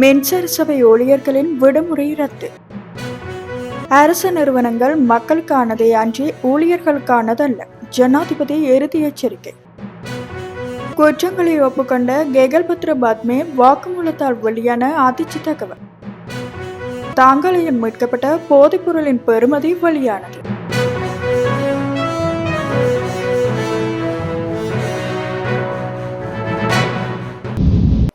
மின்சார சபை ஊழியர்களின் விடுமுறை ரத்து. அரசு நிறுவனங்கள் மக்களுக்கானதே அன்றி ஊழியர்களுக்கானதல்ல. ஜனாதிபதி இறுதி எச்சரிக்கை. குற்றங்களை ஒப்புக்கொண்ட கெகல்பத்ர பாத்மே வாக்குமூலத்தால் வெளியான அதிர்ச்சி தகவல். தாங்களையும் மீட்கப்பட்ட போதைப்பொருளின் பெறுமதி வெளியானது.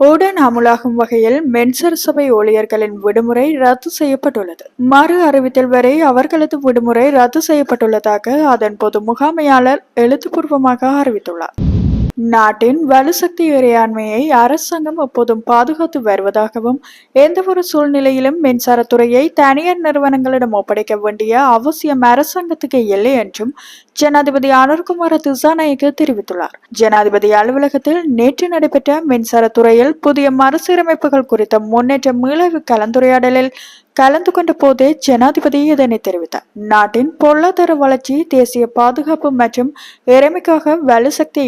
உடன் அமுலாகும் வகையில் மென்சர் சபை ஊழியர்களின் விடுமுறை ரத்து செய்யப்பட்டுள்ளது. மறு அறிவித்தல் வரை அவர்களது விடுமுறை ரத்து செய்யப்பட்டுள்ளதாக அதன் பொது முகாமையாளர் எழுத்துப்பூர்வமாக அறிவித்துள்ளார். நாட்டின் வலுசக்தி இறையாண்மையை அரசாங்கம் எப்போதும் பாதுகாத்து வருவதாகவும் எந்தவொரு சூழ்நிலையிலும் மின்சாரத்துறையை தனியார் நிறுவனங்களிடம் ஒப்படைக்க வேண்டிய அவசியம் அரசாங்கத்துக்கு இல்லை என்றும் ஜனாதிபதி அனுர்குமார திசாநாயக்கு தெரிவித்துள்ளார். ஜனாதிபதி அலுவலகத்தில் நேற்று நடைபெற்ற மின்சாரத்துறையில் புதிய மறுசீரமைப்புகள் குறித்த முன்னேற்ற மீளவு கலந்துரையாடலில் கலந்து கொண்ட போதே ஜனாதிபதி இதனை தெரிவித்தார். நாட்டின் பொருளாதார வளர்ச்சி தேசிய பாதுகாப்பு மற்றும் இறைமைக்காக வலுசக்தி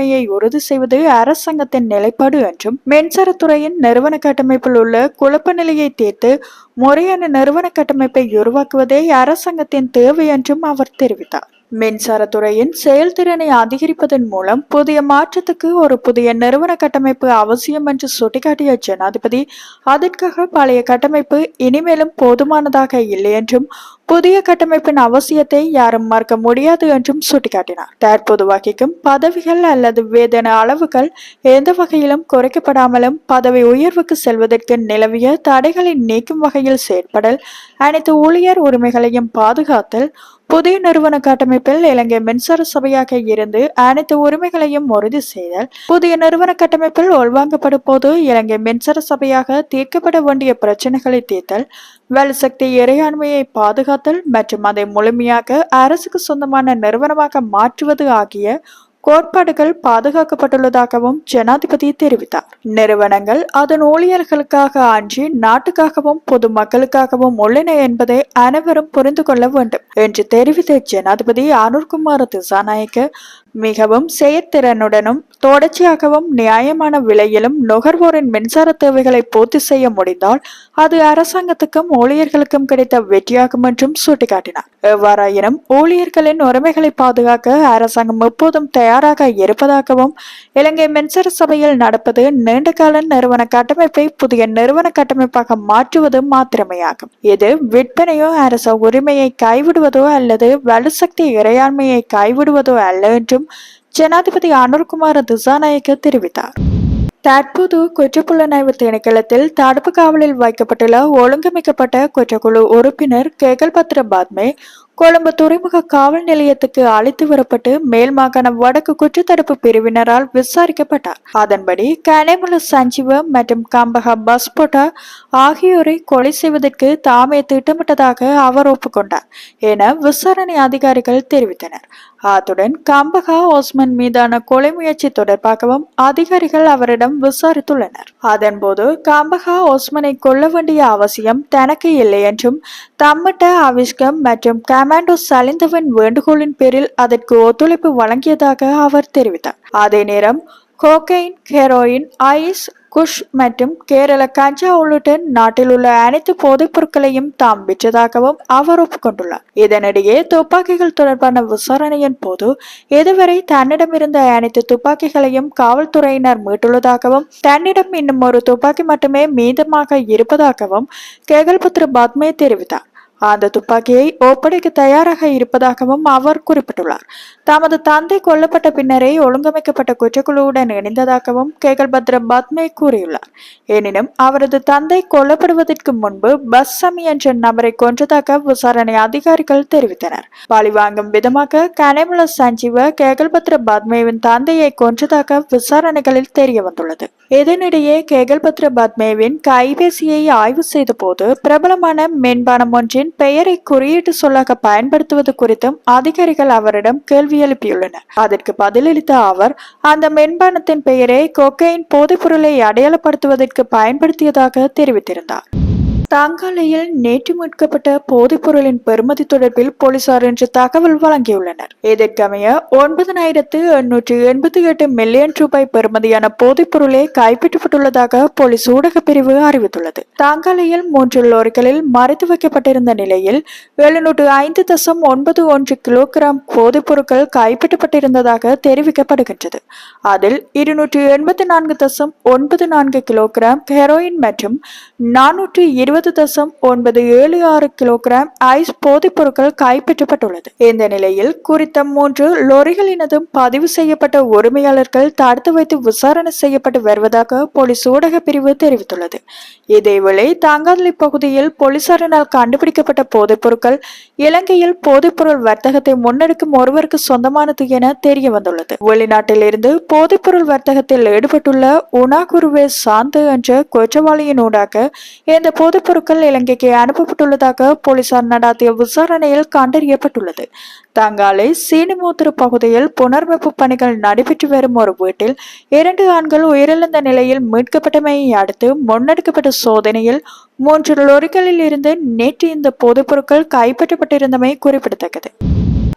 இறையாண்மையை உறுதி செய்வது அரசாங்கத்தின் நிலைப்பாடு என்றும் மின்சாரத்துறையின் நிறுவன கட்டமைப்பில் உள்ள குழப்ப நிலையை தீர்த்து முறையான நிறுவன கட்டமைப்பை உருவாக்குவதே அரசாங்கத்தின் தேவை என்றும் அவர் தெரிவித்தார். மின்சாரத்துறையின் செயல்திறனை அதிகரிப்பதன் மூலம் புதிய மாற்றத்துக்கு ஒரு புதிய நிறுவன கட்டமைப்பு அவசியம் என்று சுட்டிக்காட்டிய ஜனாதிபதி அதற்காக பழைய கட்டமைப்பு இனிமேலும் போதுமானதாக இல்லை என்றும் புதிய கட்டமைப்பின் அவசியத்தை யாரும் மறக்க முடியாது என்றும் சுட்டிக்காட்டினார். தற்போது வகிக்கும் பதவிகள் அல்லது வேதன அளவுகள் எந்த வகையிலும் குறைக்கப்படாமலும் பதவி உயர்வுக்கு செல்வதற்கு நிலவிய தடைகளை நீக்கும் வகையில் செயற்படல் அனைத்து ஊழியர் உரிமைகளையும் பாதுகாத்தல் புதிய நிறுவன கட்டமைப்பில் இலங்கை மின்சார சபையாக இருந்து அனைத்து உரிமைகளையும் உறுதி செய்தல் புதிய நிறுவன கட்டமைப்பில் உள்வாங்கப்படும் போது இலங்கை மின்சார சபையாக தீர்க்கப்பட வேண்டிய பிரச்சனைகளை தீர்த்தல் வலுசக்தி இறையாண்மையை பாதுகாத்தல் மற்றும் அதை முழுமையாக அரசுக்கு சொந்தமான நிறுவனமாக மாற்றுவது ஆகிய கோட்பாடுகள் பாதுகாக்கப்பட்டுள்ளதாகவும் ஜனாதிபதி தெரிவித்தார். நிறுவனங்கள் அதன் ஊழியர்களுக்காக அன்றி நாட்டுக்காகவும் பொதுமக்களுக்காகவும் உள்ளன என்பதை அனைவரும் புரிந்து கொள்ள வேண்டும் என்று தெரிவித்த ஜனாதிபதி அனுர்குமார் திசாநாயக்க மிகவும் செயற்திறனுடனும் தொடர்ச்சியாகவும் நியாயமான விலையிலும் நுகர்வோரின் மின்சார தேவைகளை பூர்த்தி செய்ய முடிந்தால் அது அரசாங்கத்துக்கும் ஊழியர்களுக்கும் கிடைத்த வெற்றியாகும் என்றும் சுட்டிக்காட்டினார். எவ்வாறாயினும் ஊழியர்களின் உரிமைகளை பாதுகாக்க அரசாங்கம் எப்போதும் தயாராக இருப்பதாகவும் இலங்கை மின்சார சபையில் நடப்பது நீண்டகால நிறுவன கட்டமைப்பை புதிய நிறுவன கட்டமைப்பாக மாற்றுவது மாத்திரமேயாகும். இது விற்பனையோ அரச உரிமையை கைவிடுவதோ அல்லது வலுசக்தி இறையாண்மையை கைவிடுவதோ அல்ல என்றும் என்றும் ஜனாதிபதி அனுர்குமார திசாநாயக்க தெரிவித்தார். தற்போது குற்றப்புலனாய்வு திணைக்களத்தில் தடுப்பு காவலில் வைக்கப்பட்டுள்ள ஒழுங்கமைக்கப்பட்ட குற்றக்குழு உறுப்பினர் கேகல்பத்ர பாத்மே கொழும்பு துறைமுக காவல் நிலையத்துக்கு அழைத்து வரப்பட்டு மேல் மாகாண வடக்கு குற்றத்தடுப்பு பிரிவினரால் விசாரிக்கப்பட்டார். அதன்படி கனேமுல சஞ்சீவ மற்றும் கம்பக பஸ்போட்டா ஆகியோரை கொலை செய்வதற்கு தாமே திட்டமிட்டதாக அவர் ஒப்புக்கொண்டார் என விசாரணை அதிகாரிகள் தெரிவித்தனர். அத்துடன் கம்பகா ஓஸ்மன் மீதான கொலை முயற்சி தொடர்பாகவும் அதிகாரிகள் அவரிடம் விசாரித்துள்ளனர். அதன்போது கம்பகா ஓஸ்மனை கொல்ல வேண்டிய அவசியம் தனக்கு இல்லை என்றும் தம்மட்ட அவிஷ்கம் மற்றும் கமாண்டோ சலிந்தவன் வேண்டுகோளின் பேரில் அதற்கு ஒத்துழைப்பு வழங்கியதாக அவர் தெரிவித்தார். அதே நேரம் கோகைன் ஹெரோயின் ஐஸ் குஷ் மற்றும் கேரள கஞ்சா உள்ளிட்ட நாட்டில் உள்ள அனைத்து போதைப் பொருட்களையும் தாம் விற்றதாகவும் அவர் ஒப்புக்கொண்டுள்ளார். இதனிடையே துப்பாக்கிகள் தொடர்பான விசாரணையின் போது இதுவரை தன்னிடமிருந்த அனைத்து துப்பாக்கிகளையும் காவல்துறையினர் மீட்டுள்ளதாகவும் தன்னிடம் இன்னும் ஒரு துப்பாக்கி மட்டுமே மீதமாக இருப்பதாகவும் கேகல்பத்ர பாத்மே தெரிவித்தார். அந்த துப்பாக்கியை ஒப்படைக்க தயாராக இருப்பதாகவும் அவர் குறிப்பிட்டுள்ளார். தமது தந்தை கொல்லப்பட்ட பின்னரே ஒழுங்கமைக்கப்பட்ட குற்றக்குழுவுடன் இணைந்ததாகவும் கேகல்பத்ர பத்மே கூறியுள்ளார். எனினும் அவரது தந்தை கொல்லப்படுவதற்கு முன்பு பஸ்ஸமி என்ற நபரை கொன்றதாக விசாரணை அதிகாரிகள் தெரிவித்தனர். பழிவாங்கும் விதமாக கனேமுல சஞ்சீவ கேகல்பத்ர பத்மேவின் தந்தையை கொன்றதாக விசாரணைகளில் தெரிய வந்துள்ளது இதனிடையே கேகல்பத்ர பத்மேவின் கைபேசியை ஆய்வு செய்த போது பிரபலமான மென்பானம் ஒன்றின் பெயரை குறியீட்டு சொல்லாக பயன்படுத்துவது குறித்தும் அதிகாரிகள் அவரிடம் கேள்வி எழுப்பியுள்ளனர். அதற்கு பதிலளித்த அவர் அந்த மென்பானத்தின் பெயரை கொக்கையின் போதைப்பொருளை அடையாளப்படுத்துவதற்கு பயன்படுத்தியதாக தெரிவித்திருந்தார். தாங்காலையில் நேற்று மீட்கப்பட்ட போதைப் பொருளின் பெறுமதி தொடர்பில் போலீசார் இன்று தகவல் வழங்கியுள்ளனர். இதற்கமைய ஒன்பதனாயிரத்து எண்ணூற்று எண்பத்தி எட்டு மில்லியன் ரூபாய் பெறுமதியான போதைப் பொருளே கைப்பற்றப்பட்டுள்ளதாக போலீஸ் ஊடகப் பிரிவு அறிவித்துள்ளது. தாங்காலையில் மூன்று லோரிகளில் மறைத்து வைக்கப்பட்டிருந்த நிலையில் எழுநூற்று ஐந்து தசம் ஒன்பது ஒன்று கிலோகிராம் போதைப் பொருட்கள் கைப்பற்றப்பட்டிருந்ததாக தெரிவிக்கப்படுகின்றது. அதில் இருநூற்று எண்பத்தி நான்கு தசம் ஒன்பது நான்கு கிலோகிராம் ஹெரோயின் மற்றும் நானூற்று இருபது ஒன்பது தசம் ஒன்பது ஏழு ஆறு கிலோகிராம் ஐஸ் போதைப் பொருட்கள் கைப்பற்றப்பட்டுள்ளது. இந்த நிலையில் குறித்த மூன்று லொரிகளினதும் பதிவு செய்யப்பட்ட உரிமையாளர்கள் தடுத்து வைத்து விசாரணை செய்யப்பட்டு வருவதாக போலீஸ் ஊடக பிரிவு தெரிவித்துள்ளது. இதேவேளை தாங்காதலை பகுதியில் போலீசாரினால் கண்டுபிடிக்கப்பட்ட போதைப் பொருட்கள் இலங்கையில் போதைப்பொருள் வர்த்தகத்தை முன்னெடுக்கும் ஒருவருக்கு சொந்தமானது என தெரிய வந்துள்ளது வெளிநாட்டிலிருந்து போதைப்பொருள் வர்த்தகத்தில் ஈடுபட்டுள்ள உணா குருவே சாந்து என்ற குற்றவாளியின் ஊடாக இந்த போதைப் பொருட்கள் இலங்கைக்கு அனுப்பப்பட்டுள்ளதாக போலீசார் நடாத்திய விசாரணையில் கண்டறியப்பட்டுள்ளது. தங்காலை சீனிமூத்திரு பகுதியில் புனர்மைப்பு பணிகள் நடைபெற்று வரும் ஒரு வீட்டில் இரண்டு ஆண்கள் உயிரிழந்த நிலையில் மீட்கப்பட்டமையை அடுத்து முன்னெடுக்கப்பட்ட சோதனையில் மூன்று லொரிகளில் இருந்து நேற்று இந்த போதைப் பொருட்கள் கைப்பற்றப்பட்டிருந்தமை குறிப்பிடத்தக்கது.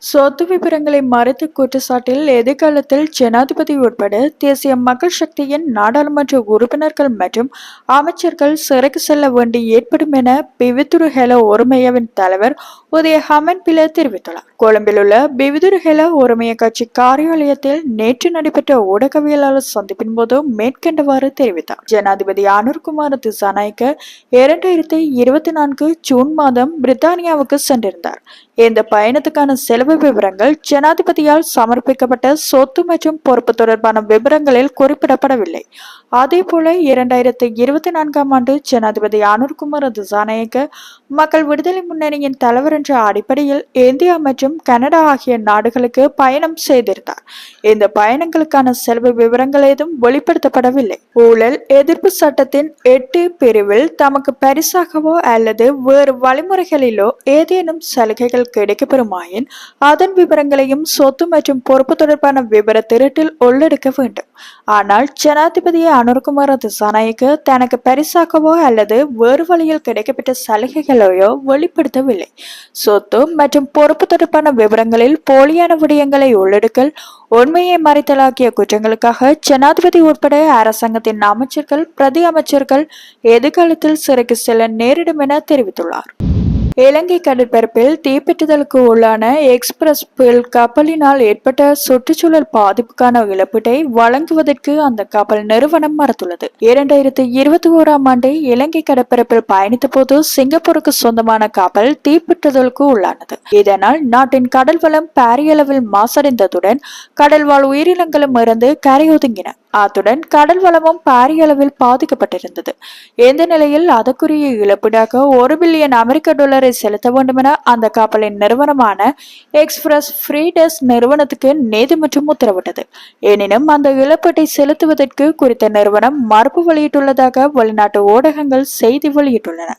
சொத்து விபரங்களை மறைத்த குற்றச்சாட்டில் எதிர்காலத்தில் ஜனாதிபதி உட்பட தேசிய மக்கள் சக்தியின் நாடாளுமன்ற உறுப்பினர்கள் மற்றும் அமைச்சர்கள் சிறைக்கு செல்ல வேண்டி ஏற்படும் என பிவித்துரு ஹெல ஒருமையவின் தலைவர் உதய ஹமன் பில தெரிவித்துள்ளார். கொழும்பில் உள்ள பிவிதுரு ஹெல ஒருமைய கட்சி காரியாலயத்தில் நேற்று நடைபெற்ற ஊடகவியலாளர் சந்திப்பின் போது மேற்கண்டவாறு தெரிவித்தார். ஜனாதிபதி அனுர்குமார் திசாநாயக்க இரண்டாயிரத்தி இருபத்தி நான்கு ஜூன் மாதம் பிரித்தானியாவுக்கு சென்றிருந்தார். இந்த பயணத்துக்கான செலவு விவரங்கள் ஜனாதிபதியால் சமர்ப்பிக்கப்பட்ட சொத்து மற்றும் பொறுப்பு தொடர்பான விவரங்களில் குறிப்பிடப்படவில்லை. அதே போல இரண்டாயிரத்தி இருபத்தி நான்காம் ஆண்டு ஜனாதிபதி அனுர்குமார் திசாநாயக்க மக்கள் விடுதலை முன்னணியின் தலைவர் என்ற அடிப்படையில் இந்தியா மற்றும் கனடா ஆகிய நாடுகளுக்கு பயணம் செய்திருந்தார். இந்த பயணங்களுக்கான செலவு விவரங்கள் ஏதும் வெளிப்படுத்தப்படவில்லை. ஊழல் எதிர்ப்பு சட்டத்தின் எட்டு பிரிவில் தமக்கு பரிசாகவோ அல்லது வேறு வழிமுறைகளிலோ ஏதேனும் சலுகைகள் கிடைக்கப்பெறுமாயின் அதன் விவரங்களையும் சொத்து மற்றும் பொறுப்பு தொடர்பான விவர திருட்டில் உள்ளெடுக்க வேண்டும். ஆனால் ஜனாதிபதியை அனுர்குமார் திசாநாயக்கு தனக்கு பரிசாகவோ அல்லது வேறு வழியில் கிடைக்கப்பட்ட சலுகைகளையோ வெளிப்படுத்தவில்லை. சொத்து மற்றும் பொறுப்பு தொடர்பான விவரங்களில் போலியான விடயங்களை உள்ளெடுக்கல் உண்மையை மறைத்தலாக்கிய குற்றங்களுக்காக ஜனாதிபதி உட்பட அரசாங்கத்தின் அமைச்சர்கள் பிரதி அமைச்சர்கள் எதிர்காலத்தில் சிறைக்கு செல்ல நேரிடும் என தெரிவித்துள்ளார். இலங்கை கடற்பரப்பில் தீப்பெற்றுதலுக்கு உள்ளான எக்ஸ்பிரஸ் பில் கப்பலினால் ஏற்பட்ட சுற்றுச்சூழல் பாதிப்புக்கான இழப்பீட்டை வழங்குவதற்கு அந்த கப்பல் நிறுவனம் மறுத்துள்ளது. இரண்டாயிரத்தி இருபத்தி ஓராம் ஆண்டு இலங்கை கடற்பரப்பில் பயணித்த போது சிங்கப்பூருக்கு சொந்தமான கப்பல் தீப்பெற்றுதலுக்கு உள்ளானது. இதனால் நாட்டின் கடல் வளம் பாரியளவில் மாசடைந்ததுடன் கடல் வாழ் உயிரினங்களும் இருந்து கரையொதுங்கின. அத்துடன் கடல் வளமும் பாரிய அளவில் பாதிக்கப்பட்டிருந்தது. இந்த நிலையில் அதற்குரிய இழப்பீடாக ஒரு பில்லியன் அமெரிக்க டாலர் செலுத்த வேண்டுமென அந்த கப்பலின் நிறுவனமான எக்ஸ்பிரஸ் ஃப்ரீடஸ் நிறுவனத்துக்கு நீதிமன்றம் உத்தரவிட்டது. எனினும் அந்த இழப்பீட்டை செலுத்துவதற்கு குறித்த நிறுவனம் மறுப்பு வெளியிட்டுள்ளதாக வெளிநாட்டு ஊடகங்கள் செய்தி வெளியிட்டுள்ளன.